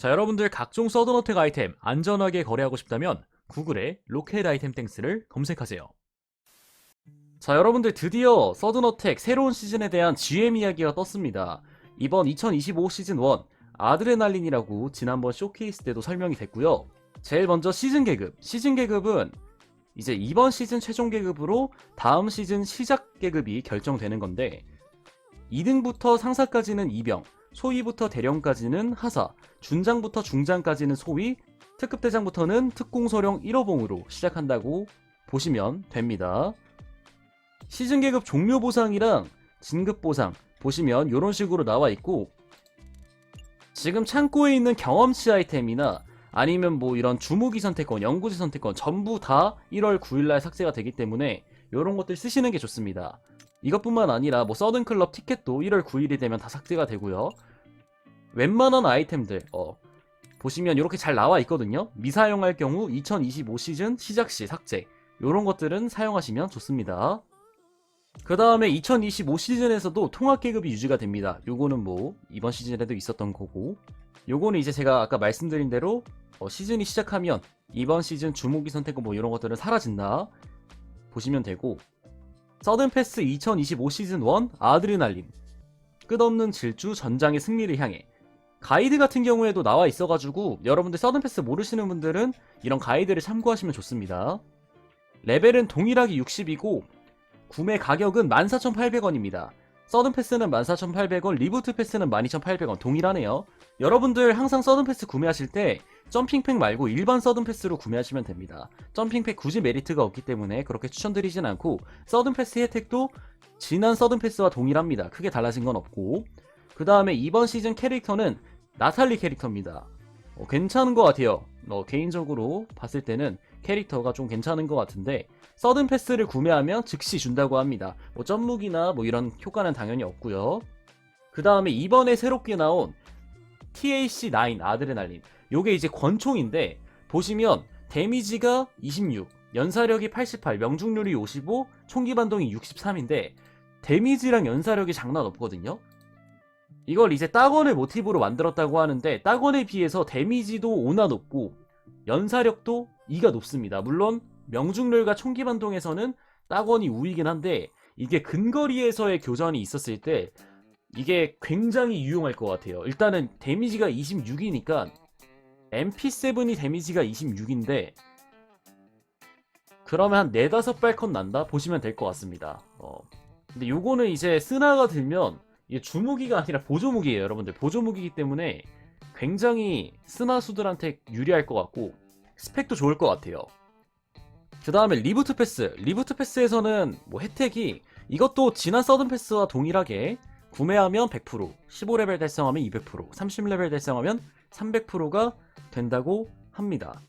자, 여러분들 각종 서든어택 아이템 안전하게 거래하고 싶다면 구글에 로켓 아이템 땡스를 검색하세요. 자, 여러분들 드디어 서든어택 새로운 시즌에 대한 GM 이야기가 떴습니다. 이번 2025 시즌 1 아드레날린이라고 지난번 쇼케이스 때도 설명이 됐고요. 제일 먼저 시즌 계급. 시즌 계급은 이제 이번 시즌 최종 계급으로 다음 시즌 시작 계급이 결정되는 건데 2등부터 상사까지는 2병, 소위부터 대령까지는 하사, 준장부터 중장까지는 소위, 특급 대장부터는 특공소령 1호봉으로 시작한다고 보시면 됩니다. 시즌 계급 종료 보상이랑 진급 보상 보시면 이런 식으로 나와 있고 지금 창고에 있는 경험치 아이템이나 아니면 뭐 이런 주무기 선택권, 연구지 선택권 전부 다 1월 9일날 삭제가 되기 때문에 이런 것들 쓰시는 게 좋습니다. 이것뿐만 아니라 뭐 서든클럽 티켓도 1월 9일이 되면 다 삭제가 되고요. 웬만한 아이템들 어, 보시면 이렇게 잘 나와 있거든요. 미사용할 경우 2025 시즌 시작 시 삭제 이런 것들은 사용하시면 좋습니다. 그 다음에 2025 시즌에서도 통합 계급이 유지가 됩니다. 요거는 뭐 이번 시즌에도 있었던 거고 요거는 이제 제가 아까 말씀드린 대로 어, 시즌이 시작하면 이번 시즌 주무기 선택권 뭐 이런 것들은 사라진다 보시면 되고 서든 패스 2025 시즌 1 아드레날린 끝없는 질주 전장의 승리를 향해 가이드 같은 경우에도 나와 있어가지고 여러분들 서든 패스 모르시는 분들은 이런 가이드를 참고하시면 좋습니다. 레벨은 동일하게 60이고 구매 가격은 14,800원입니다. 서든 패스는 14,800원, 리부트 패스는 12,800원 동일하네요. 여러분들 항상 서든 패스 구매하실 때 점핑팩 말고 일반 서든 패스로 구매하시면 됩니다. 점핑팩 굳이 메리트가 없기 때문에 그렇게 추천드리진 않고 서든 패스 혜택도 지난 서든 패스와 동일합니다. 크게 달라진 건 없고 그 다음에 이번 시즌 캐릭터는 나탈리 캐릭터입니다. 어, 괜찮은 것 같아요. 어, 개인적으로 봤을 때는 캐릭터가 좀 괜찮은 것 같은데 서든 패스를 구매하면 즉시 준다고 합니다. 뭐 점무기나 뭐 이런 효과는 당연히 없고요. 그 다음에 이번에 새롭게 나온 TAC9 아드레날린 요게 이제 권총인데 보시면 데미지가 26, 연사력이 88, 명중률이 55, 총기 반동이 63인데 데미지랑 연사력이 장난 없거든요. 이걸 이제 따건을 모티브로 만들었다고 하는데 따건에 비해서 데미지도 5나 높고 연사력도 2가 높습니다. 물론 명중률과 총기 반동에서는 따건이 우위긴 한데 이게 근거리에서의 교전이 있었을 때 이게 굉장히 유용할 것 같아요. 일단은 데미지가 26이니까 MP7이 데미지가 26인데 그러면 한 4, 5발 컷 난다? 보시면 될 것 같습니다. 어. 근데 요거는 이제 쓰나가 들면 이게 주무기가 아니라 보조무기예요, 여러분들. 보조무기이기 때문에 굉장히 스나수들한테 유리할 것 같고 스펙도 좋을 것 같아요. 그 다음에 리부트 패스. 리부트 패스에서는 뭐 혜택이 이것도 지난 서든 패스와 동일하게 구매하면 100%, 15레벨 달성하면 200%, 30레벨 달성하면 300%가 된다고 합니다.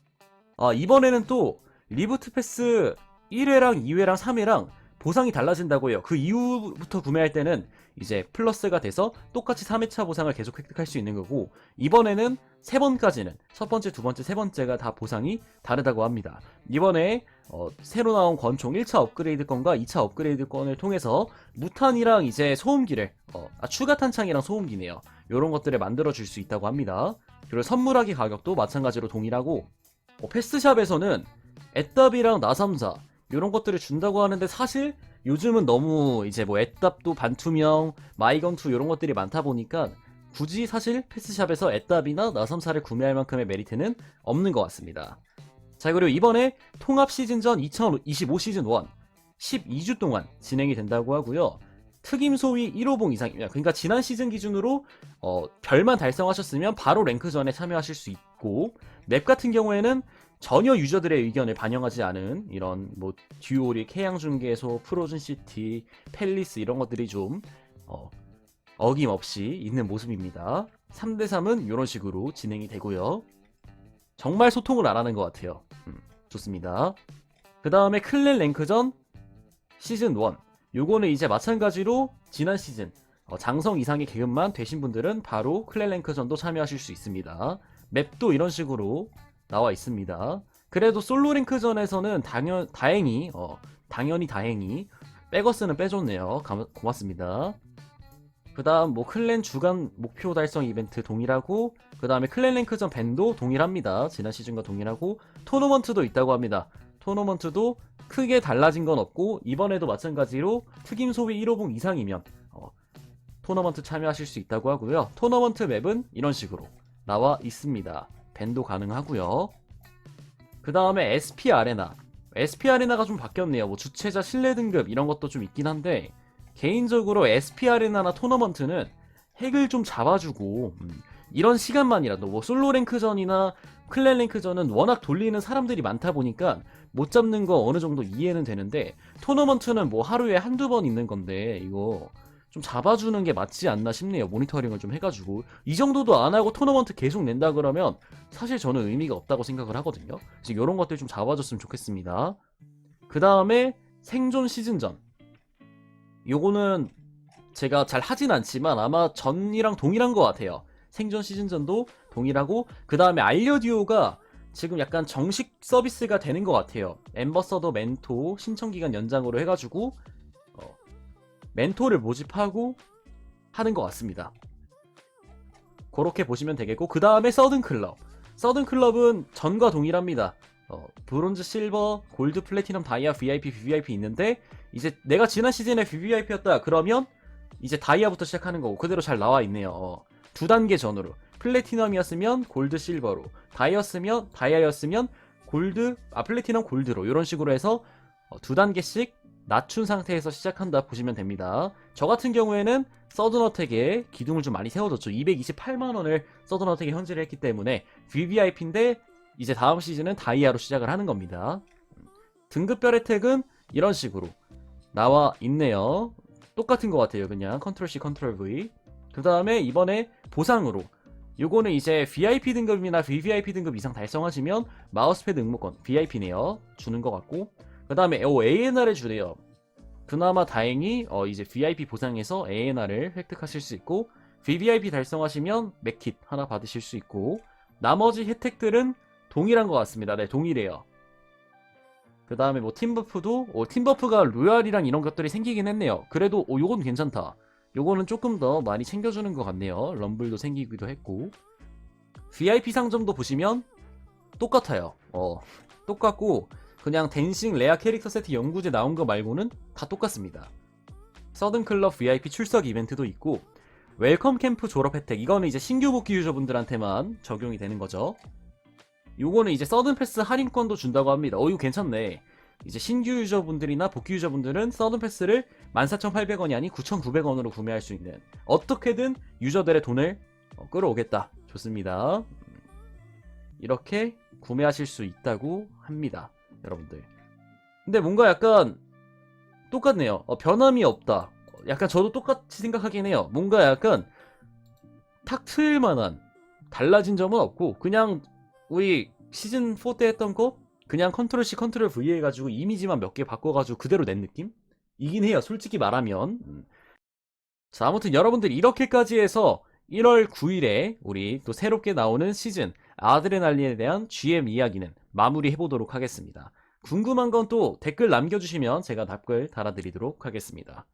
아, 이번에는 또 리부트 패스 1회랑 2회랑 3회랑 보상이 달라진다고 해요. 그 이후부터 구매할 때는 이제 플러스가 돼서 똑같이 3회차 보상을 계속 획득할 수 있는 거고 이번에는 세 번까지는 첫 번째, 두 번째, 세 번째가 다 보상이 다르다고 합니다. 이번에 어, 새로 나온 권총 1차 업그레이드권과 2차 업그레이드권을 통해서 무탄이랑 이제 소음기를 어, 아, 추가 탄창이랑 소음기네요. 이런 것들을 만들어 줄 수 있다고 합니다. 그리고 선물하기 가격도 마찬가지로 동일하고 어, 패스샵에서는 애답이랑 나삼사 이런 것들을 준다고 하는데 사실 요즘은 너무 이제 뭐 애답도 반투명, 마이건투 이런 것들이 많다 보니까 굳이 사실 패스샵에서 애답이나 나삼사를 구매할 만큼의 메리트는 없는 것 같습니다. 자 그리고 이번에 통합 시즌전 2025 시즌 1 12주 동안 진행이 된다고 하고요. 특임 소위 1호봉 이상입니다. 그러니까 지난 시즌 기준으로 어, 별만 달성하셨으면 바로 랭크전에 참여하실 수 있고 맵 같은 경우에는 전혀 유저들의 의견을 반영하지 않은 이런 뭐 듀오릭, 해양중개소, 프로즌 시티, 펠리스 이런 것들이 좀 어, 어김없이 있는 모습입니다. 3대3은 이런 식으로 진행이 되고요. 정말 소통을 안 하는 것 같아요. 음, 좋습니다. 그 다음에 클랜 랭크전 시즌 1. 요거는 이제 마찬가지로 지난 시즌 어, 장성 이상의 계급만 되신 분들은 바로 클랜 랭크전도 참여하실 수 있습니다. 맵도 이런 식으로 나와 있습니다. 그래도 솔로 랭크전에서는 당연 다행히 어, 당연히 다행히 빼거스는 빼줬네요. 감- 고맙습니다. 그 다음 뭐 클랜 주간 목표 달성 이벤트 동일하고 그 다음에 클랜 랭크전 밴도 동일합니다. 지난 시즌과 동일하고 토너먼트도 있다고 합니다. 토너먼트도 크게 달라진 건 없고 이번에도 마찬가지로 특임 소비 1호봉 이상이면 어, 토너먼트 참여하실 수 있다고 하고요. 토너먼트 맵은 이런 식으로 나와 있습니다. 밴도 가능하고요. 그 다음에 SP 아레나. SP 아레나가 좀 바뀌었네요. 뭐 주최자 신뢰 등급 이런 것도 좀 있긴 한데 개인적으로 SP 아레나나 토너먼트는 핵을 좀 잡아주고 음, 이런 시간만이라도 뭐 솔로 랭크전이나 클랜 랭크전은 워낙 돌리는 사람들이 많다 보니까 못 잡는 거 어느 정도 이해는 되는데 토너먼트는 뭐 하루에 한두 번 있는 건데 이거 좀 잡아주는 게 맞지 않나 싶네요. 모니터링을 좀 해가지고 이 정도도 안 하고 토너먼트 계속 낸다 그러면 사실 저는 의미가 없다고 생각을 하거든요. 그래서 이런 것들 좀 잡아줬으면 좋겠습니다. 그 다음에 생존 시즌전. 요거는 제가 잘 하진 않지만 아마 전이랑 동일한 것 같아요. 생존 시즌전도 동일하고 그 다음에 알려듀오가 지금 약간 정식 서비스가 되는 것 같아요. 엠버서더 멘토 신청 기간 연장으로 해가지고 어, 멘토를 모집하고 하는 것 같습니다. 그렇게 보시면 되겠고 그 다음에 서든 클럽. 서든 클럽은 전과 동일합니다. 어, 브론즈, 실버, 골드, 플래티넘, 다이아, VIP, VVIP 있는데 이제 내가 지난 시즌에 VVIP였다 그러면 이제 다이아부터 시작하는 거고 그대로 잘 나와 있네요. 어, 두 단계 전으로 플래티넘이었으면 골드, 실버로 다이였으면 다이아였으면 골드, 아 플래티넘, 골드로 이런 식으로 해서 어, 두 단계씩 낮춘 상태에서 시작한다 보시면 됩니다. 저 같은 경우에는 서든어택에 기둥을 좀 많이 세워줬죠. 228만원을 서든어택에 현질을 했기 때문에 VVIP인데 이제 다음 시즌은 다이아로 시작을 하는 겁니다. 등급별 혜택은 이런 식으로 나와 있네요. 똑같은 것 같아요. 그냥 컨트롤 C, 컨트롤 V. 그 다음에 이번에 보상으로 요거는 이제 VIP 등급이나 VVIP 등급 이상 달성하시면 마우스패드 응모권 VIP네요. 주는 것 같고 그 다음에 오 ANR을 주네요. 그나마 다행히 어, 이제 VIP 보상에서 ANR을 획득하실 수 있고 VVIP 달성하시면 맥킷 하나 받으실 수 있고 나머지 혜택들은 동일한 것 같습니다. 네, 동일해요. 그 다음에 뭐 팀버프도 어, 팀버프가 로얄이랑 이런 것들이 생기긴 했네요. 그래도 어, 요건 괜찮다. 요거는 조금 더 많이 챙겨주는 것 같네요. 럼블도 생기기도 했고 VIP 상점도 보시면 똑같아요. 어, 똑같고 그냥 댄싱 레아 캐릭터 세트 연구제 나온 거 말고는 다 똑같습니다. 서든클럽 VIP 출석 이벤트도 있고 웰컴 캠프 졸업 혜택 이거는 이제 신규 복귀 유저분들한테만 적용이 되는 거죠. 요거는 이제 서든 패스 할인권도 준다고 합니다. 어 이거 괜찮네. 이제 신규 유저분들이나 복귀 유저분들은 서든 패스를 14,800원이 아닌 9,900원으로 구매할 수 있는 어떻게든 유저들의 돈을 어, 끌어오겠다. 좋습니다. 음, 이렇게 구매하실 수 있다고 합니다. 여러분들. 근데 뭔가 약간 똑같네요. 어, 변함이 없다. 약간 저도 똑같이 생각하긴 해요. 뭔가 약간 탁 트일 만한 달라진 점은 없고 그냥 우리 시즌 4 때 했던 거 그냥 컨트롤 C 컨트롤 V 해가지고 이미지만 몇 개 바꿔가지고 그대로 낸 느낌? 이긴 해요. 솔직히 말하면. 음. 자 아무튼 여러분들 이렇게까지 해서 1월 9일에 우리 또 새롭게 나오는 시즌 아드레날린에 대한 GM 이야기는 마무리해 보도록 하겠습니다. 궁금한 건 또 댓글 남겨주시면 제가 답글 달아드리도록 하겠습니다.